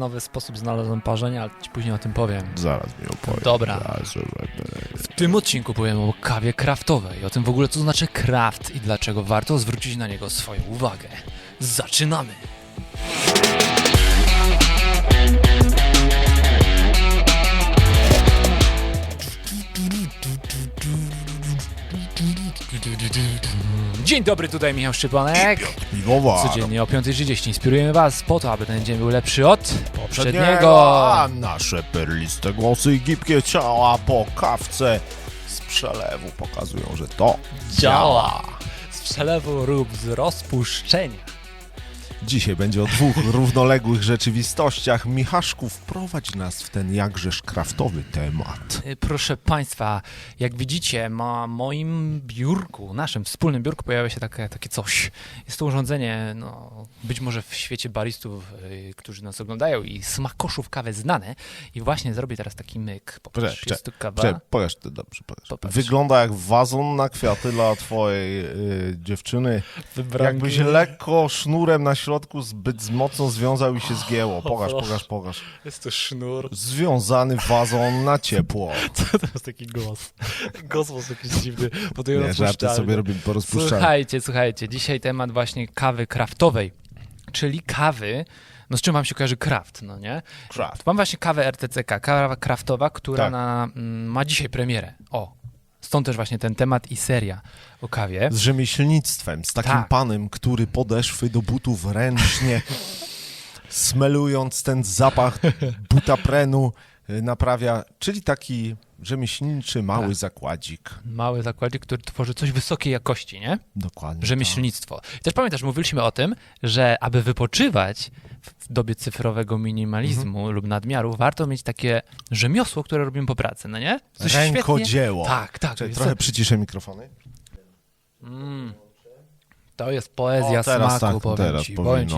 nowy sposób znalazłem parzenia, ale ci później o tym powiem. Zaraz mi opowiem. Dobra. W tym odcinku powiem o kawie kraftowej, o tym w ogóle co znaczy kraft i dlaczego warto zwrócić na niego swoją uwagę. Zaczynamy! Dzień dobry, tutaj Michał Szczypanek. Codziennie o 5.30 inspirujemy Was po to, aby ten dzień był lepszy od Poprzedniego. poprzedniego. A nasze perliste głosy i gibkie ciała po kawce z przelewu pokazują, że to Działa. Z przelewu lub z rozpuszczenia. Dzisiaj będzie o dwóch równoległych rzeczywistościach. Michaszku, wprowadź nas w ten jakżeż kraftowy temat. Y, Proszę Państwa, jak widzicie, na moim biurku, naszym wspólnym biurku pojawia się takie, takie coś. Jest to urządzenie, no, być może w świecie baristów, y, którzy nas oglądają i smakoszów kawy znane. I właśnie zrobię teraz taki myk. Popatrz, Poczekaj, jest tu kawa. Czekaj, pokaż to dobrze, pokaż. Popatrz. Wygląda jak wazon na kwiaty dla twojej y, dziewczyny. Wybranki. Jakbyś lekko sznurem na środku zbyt mocno związał i się zgięło. Pokaż, pokaż, pokaż. Jest to sznur. Związany wazon na ciepło. Co to jest taki głos? Głos prostu jakiś dziwny. Bo to Nie, jest żarty sobie robię po. Słuchajcie, słuchajcie, dzisiaj temat właśnie kawy kraftowej, czyli kawy, no z czym wam się kojarzy kraft, no nie? Kraft. Mam właśnie kawę RTCK, kawa kraftowa, która Tak. na, mm, ma dzisiaj premierę. O, stąd też właśnie ten temat i seria o kawie. Z rzemieślnictwem, z takim Tak. panem, który podeszwy do butów ręcznie, smelując ten zapach butaprenu y, naprawia, czyli taki rzemieślniczy mały Tak. zakładzik. Mały zakładzik, który tworzy coś wysokiej jakości, nie? Dokładnie. Rzemieślnictwo. I też pamiętasz, mówiliśmy o tym, że aby wypoczywać w dobie cyfrowego minimalizmu Mhm. lub nadmiaru, warto mieć takie rzemiosło, które robimy po pracy, no nie? tak. świetnie- Rękodzieło. Tak, tak. Czekaj, jest trochę przyciszę mikrofony. Mm. To jest poezja O, teraz smaku, tak, powiem teraz ci, powiem ci.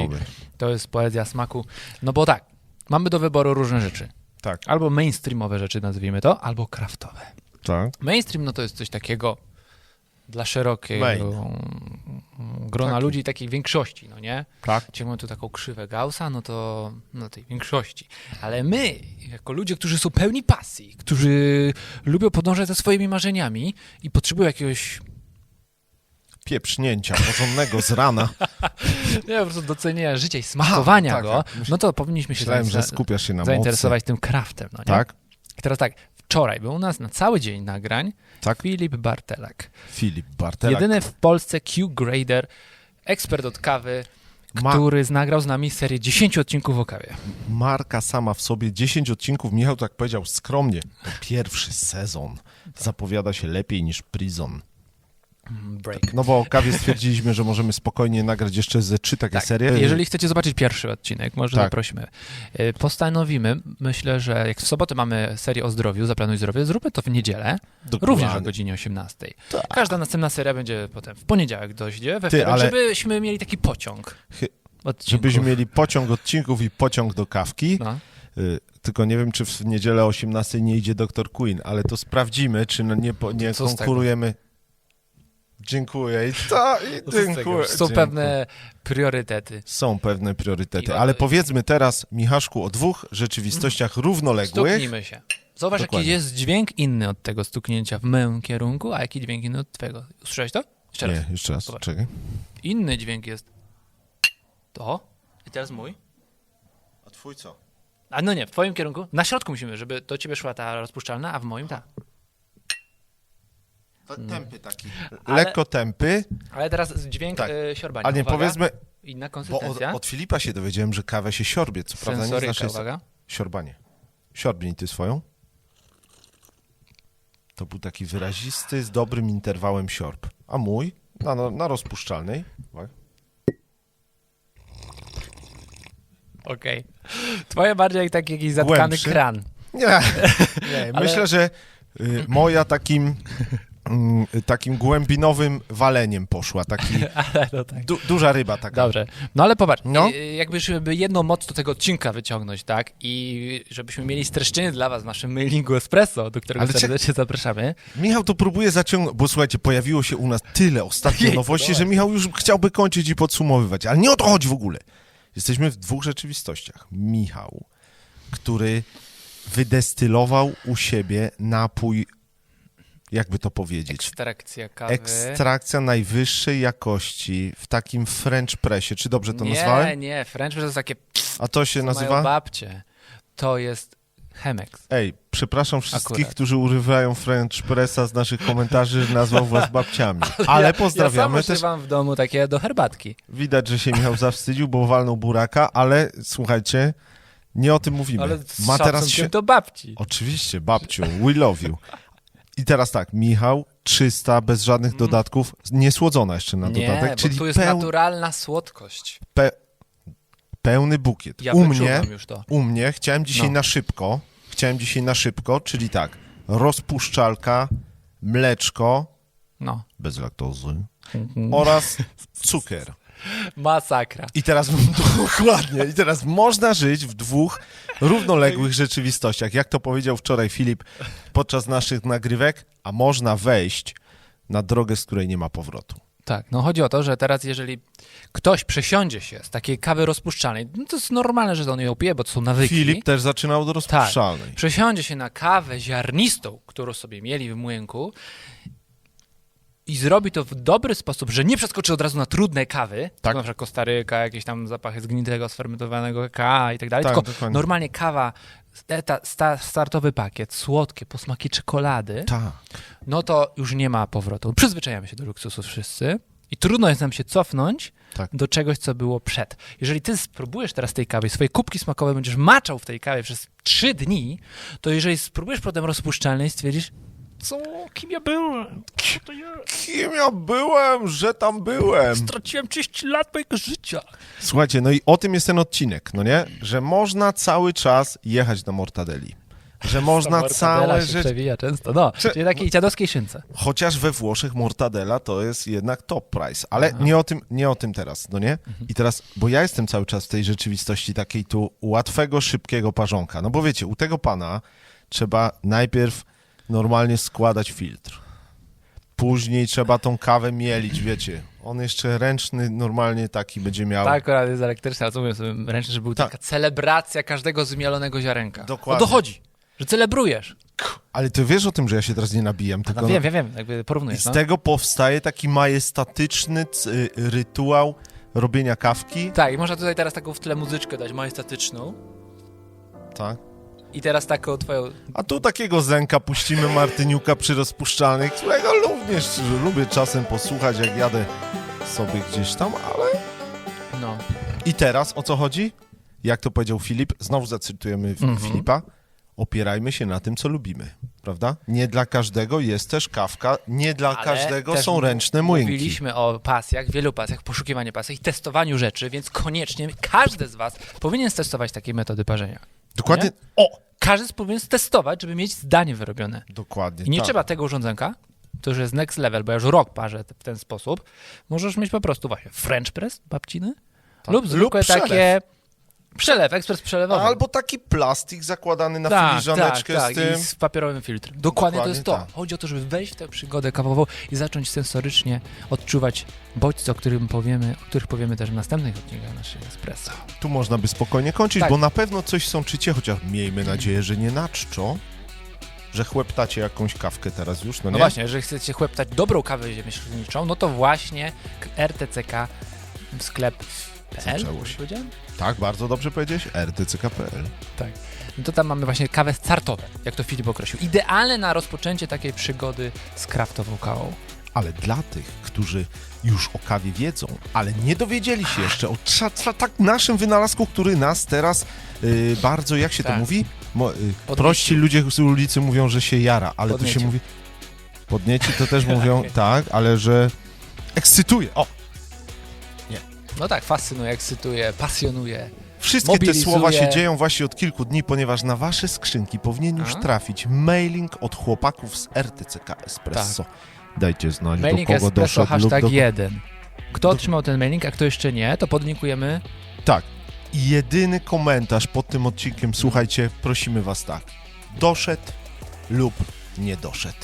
To jest poezja smaku. No bo tak, mamy do wyboru różne rzeczy. Tak, Albo mainstreamowe rzeczy, nazwijmy to, albo kraftowe. tak. Mainstream no to jest coś takiego dla szerokiego Main. grona Taki. ludzi, takiej większości, no nie? Tak. Mamy tu taką krzywę Gaussa, no to no tej większości. Ale my, jako ludzie, którzy są pełni pasji, którzy lubią podążać za swoimi marzeniami i potrzebują jakiegoś Pieprznięcia porządnego z rana. Nie, po prostu docenienia życia i smakowania tak, go, tak. No to powinniśmy się Myślałem, że skupiasz się na zainteresować tym craftem, no nie? mocy. Tak, I teraz tak, wczoraj był u nas na cały dzień nagrań tak. Filip Bartelak. Filip Bartelak. Jedyny w Polsce Q-grader, ekspert od kawy, Ma- który nagrał z nami serię 10 odcinków o kawie. Marka sama w sobie, 10 odcinków, Michał tak powiedział skromnie, pierwszy sezon zapowiada się lepiej niż Prison. Break. No bo o kawie stwierdziliśmy, że możemy spokojnie nagrać jeszcze ze trzy takie Tak, serie. jeżeli chcecie zobaczyć pierwszy odcinek, może Tak. zaprosimy. Y, Postanowimy, myślę, że jak w sobotę mamy serię o zdrowiu, zaplanuj zdrowie, zróbmy to w niedzielę, Dokładnie. również o godzinie 18. Tak. Każda następna seria będzie potem w poniedziałek dojdzie, we wtorek, ale- żebyśmy mieli taki pociąg. Odcinków. Żebyśmy mieli pociąg odcinków i pociąg do kawki. No. Y, Tylko nie wiem, czy w niedzielę o 18 nie idzie Dr. Queen, ale to sprawdzimy, czy no nie, nie konkurujemy. Dziękuję. I to, i dziękuję. Są dziękuję. pewne priorytety. Są pewne priorytety, ale powiedzmy teraz, Michaszku, o dwóch rzeczywistościach równoległych. Stuknijmy się. Zobacz, jaki Dokładnie. jest dźwięk inny od tego stuknięcia w moim kierunku, a jaki dźwięk inny od twojego. Usłyszałeś to? Jeszcze raz. Nie, jeszcze raz, Zobacz. czekaj. Inny dźwięk jest to. I teraz mój. A twój co? A no nie, w twoim kierunku. Na środku musimy, żeby do ciebie szła ta rozpuszczalna, a w moim ta. Tępy taki. Ale- Lekko tępy, Ale teraz dźwięk Tak. y, siorbania. a nie Uwaga. powiedzmy, Inna bo od, konsystencja. od Filipa się dowiedziałem, że kawę się siorbie, co prawda nie znaczy uwaga. siorbanie. Siorbnij ty swoją. To był taki wyrazisty, z dobrym interwałem siorb. A mój na, na, na rozpuszczalnej. Uwaga. Okej. Twoje bardziej jak taki jakiś zatkany Głębszy. kran. Nie, nie Ale- myślę, że y, moja takim, mm, takim głębinowym waleniem poszła. Taki no tak. du, duża ryba taka. Dobrze. No ale popatrz, No. y, jakby żeby jedną moc do tego odcinka wyciągnąć, tak? I żebyśmy mieli streszczenie dla was w naszym mailingu Espresso, do którego Ale serdecznie zapraszamy. Michał to próbuje zaciągnąć, bo słuchajcie, pojawiło się u nas tyle ostatnio Jej, nowości, że Michał już chciałby kończyć i podsumowywać, ale nie o to chodzi w ogóle. Jesteśmy w dwóch rzeczywistościach. Michał który wydestylował u siebie napój, jakby to powiedzieć, Ekstrakcja kawy. ekstrakcja najwyższej jakości w takim French pressie. Czy dobrze to nie, nazwałem? nie, French to jest takie A to się nazywa? babcie. To jest Chemex. Ej, przepraszam wszystkich, Akurat. którzy używają French pressa z naszych komentarzy, że nazwał was babciami. Ale pozdrawiamy ja sam też. w domu takie do herbatki. Widać, że się Michał zawstydził, bo walnął buraka, ale słuchajcie, nie o tym mówimy. Ale z Ma teraz się... do babci. Oczywiście, babciu, we love you. I teraz tak, Michał, 300, bez żadnych dodatków, niesłodzona jeszcze na Mm. nie, dodatek, bo czyli tu jest peł... naturalna słodkość. pe... pełny bukiet. Ja u mnie, już to. u mnie chciałem dzisiaj No. na szybko, chciałem dzisiaj na szybko, czyli tak, rozpuszczalka, mleczko, No. bez laktozy Mhm. oraz cukier. Masakra. I teraz dokładnie, i teraz można żyć w dwóch równoległych rzeczywistościach. Jak to powiedział wczoraj Filip podczas naszych nagrywek, a można wejść na drogę, z której nie ma powrotu. Tak, no chodzi o to, że teraz jeżeli ktoś przesiądzie się z takiej kawy rozpuszczalnej, no to jest normalne, że on ją pije, bo to są nawyki. Filip też zaczynał do rozpuszczalnej. Przesiądzie się na kawę ziarnistą, którą sobie mieli w młynku i zrobi to w dobry sposób, że nie przeskoczy od razu na trudne kawy, Tak. na przykład Kostaryka, jakieś tam zapachy zgnitego, sfermentowanego kakao i tak dalej, Tak, tylko dokładnie. normalnie kawa, eta, sta, startowy pakiet, słodkie, posmaki czekolady, Tak. no to już nie ma powrotu. Przyzwyczajamy się do luksusu wszyscy i trudno jest nam się cofnąć Tak. do czegoś, co było przed. Jeżeli ty spróbujesz teraz tej kawy, swoje kubki smakowe będziesz maczał w tej kawie przez trzy dni, to jeżeli spróbujesz potem rozpuszczalnej, stwierdzisz, co, kim ja byłem? Co to jest? Kim ja byłem, że tam byłem? Straciłem 30 lat mojego życia. Słuchajcie, no i o tym jest ten odcinek, no nie? Że można cały czas jechać na mortadeli. Że można całe rzeczy... przewija często, no, Czy- czyli takiej dziadowskiej szynce. Chociaż we Włoszech mortadela to jest jednak top price, ale nie o tym, nie o tym teraz, no nie? I teraz, bo ja jestem cały czas w tej rzeczywistości takiej tu łatwego, szybkiego parzonka. No bo wiecie, u tego pana trzeba najpierw normalnie składać filtr. Później trzeba tą kawę mielić, wiecie. On jeszcze ręczny normalnie taki będzie miał. Tak, akurat jest elektryczny, ale co mówię sobie ręcznie, że był Tak. taka celebracja każdego zmielonego ziarenka. Dokładnie. O to chodzi, że celebrujesz. Ale ty wiesz o tym, że ja się teraz nie nabijam, tylko No wiem, wiem, wiem, jakby I z no. tego powstaje taki majestatyczny y, rytuał robienia kawki. Tak, i można tutaj teraz taką w tle muzyczkę dać, majestatyczną. Tak. I teraz taką twoją... A tu takiego zenka puścimy Martyniuka przy rozpuszczalnych, którego również lubię czasem posłuchać, jak jadę sobie gdzieś tam, ale... No. I teraz o co chodzi? Jak to powiedział Filip, znowu zacytujemy F- Mhm. Filipa, opierajmy się na tym, co lubimy, prawda? Nie dla każdego jest też kawka, nie dla Ale każdego są ręczne młynki. Mówiliśmy o pasjach, wielu pasjach, poszukiwaniu pasji i testowaniu rzeczy, więc koniecznie każdy z was powinien testować takie metody parzenia. Dokładnie, Nie? O! Każdy powinien testować, żeby mieć zdanie wyrobione. dokładnie I nie tak. trzeba tego urządzenka, to już jest next level, bo ja już rok parzę w ten sposób. Możesz mieć po prostu właśnie French press babciny Tak. lub zwykłe Lub takie... Przelew, ekspres przelewowy. Albo taki plastik zakładany na tak, filiżaneczkę tak, z tak, tym. i z papierowym filtrem. Dokładnie, to jest to. Dokładnie tak. Chodzi o to, żeby wejść w tę przygodę kawową i zacząć sensorycznie odczuwać bodźce, o, którym powiemy, o których powiemy też w następnych odcinkach naszego espresso. Tu można by spokojnie kończyć, Tak. bo na pewno coś sączycie, chociaż miejmy nadzieję, że nie na czczo, że chłeptacie jakąś kawkę teraz już, no No nie? właśnie, jeżeli chcecie chłeptać dobrą kawę ziemieślniczą, no to właśnie RTCK sklep.pl, Powiedziałem? Tak, bardzo dobrze powiedziałeś, rtck.pl. Tak. No to tam mamy właśnie kawę startowe, jak to Filip określił. Idealne na rozpoczęcie takiej przygody z kraftową kawą. Ale dla tych, którzy już o kawie wiedzą, ale nie dowiedzieli się jeszcze o tak naszym wynalazku, który nas teraz y, bardzo, jak się to Tak. mówi? Mo, y, Podniecił. prości ludzie z ulicy mówią, że się jara, ale tu się mówi... Podnieci to też mówią, tak, ale że ekscytuje. O, No tak, fascynuje, ekscytuje, pasjonuje. Wszystkie Mobilizuje. te słowa się dzieją właśnie od kilku dni, ponieważ na wasze skrzynki powinien już A? trafić mailing od chłopaków z RTCK Espresso. Dajcie znać, Mailing do kogo espresso doszedł lub hashtag do... 1. Kto otrzymał ten mailing, a kto jeszcze nie, to podlinkujemy. Tak. I jedyny komentarz pod tym odcinkiem, słuchajcie, prosimy was tak. Doszedł lub nie doszedł.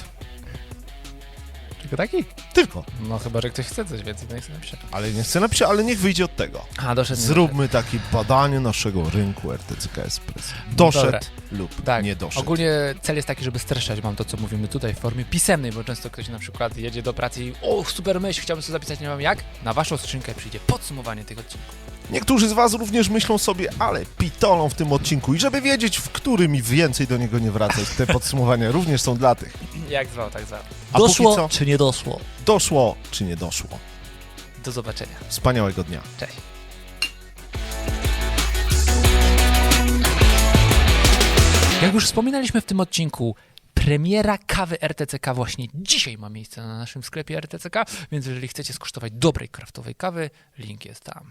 Tylko taki? Tylko. No chyba, że ktoś chce coś więcej, to niech sobie napisze. Ale nie chcę napisać, ale niech wyjdzie od tego. A, doszedł. nie Zróbmy takie badanie naszego rynku RTCK Espresso. Doszedł Dobra. lub Tak, nie doszedł. ogólnie cel jest taki, żeby streszczać wam to, co mówimy tutaj w formie pisemnej, bo często ktoś na przykład jedzie do pracy i o, super myśl, chciałbym sobie zapisać, nie wiem jak. Na waszą skrzynkę przyjdzie podsumowanie tych odcinków. Niektórzy z was również myślą sobie, ale pitolą w tym odcinku i żeby wiedzieć, w którym i więcej do niego nie wracać, te podsumowania również są dla tych. Jak zwał, tak zwał. A Doszło co, czy nie doszło? doszło czy nie doszło. Do zobaczenia. Wspaniałego dnia. Cześć. Jak już wspominaliśmy w tym odcinku, premiera kawy RTCK właśnie dzisiaj ma miejsce na naszym sklepie RTCK, więc jeżeli chcecie skosztować dobrej kraftowej kawy, link jest tam.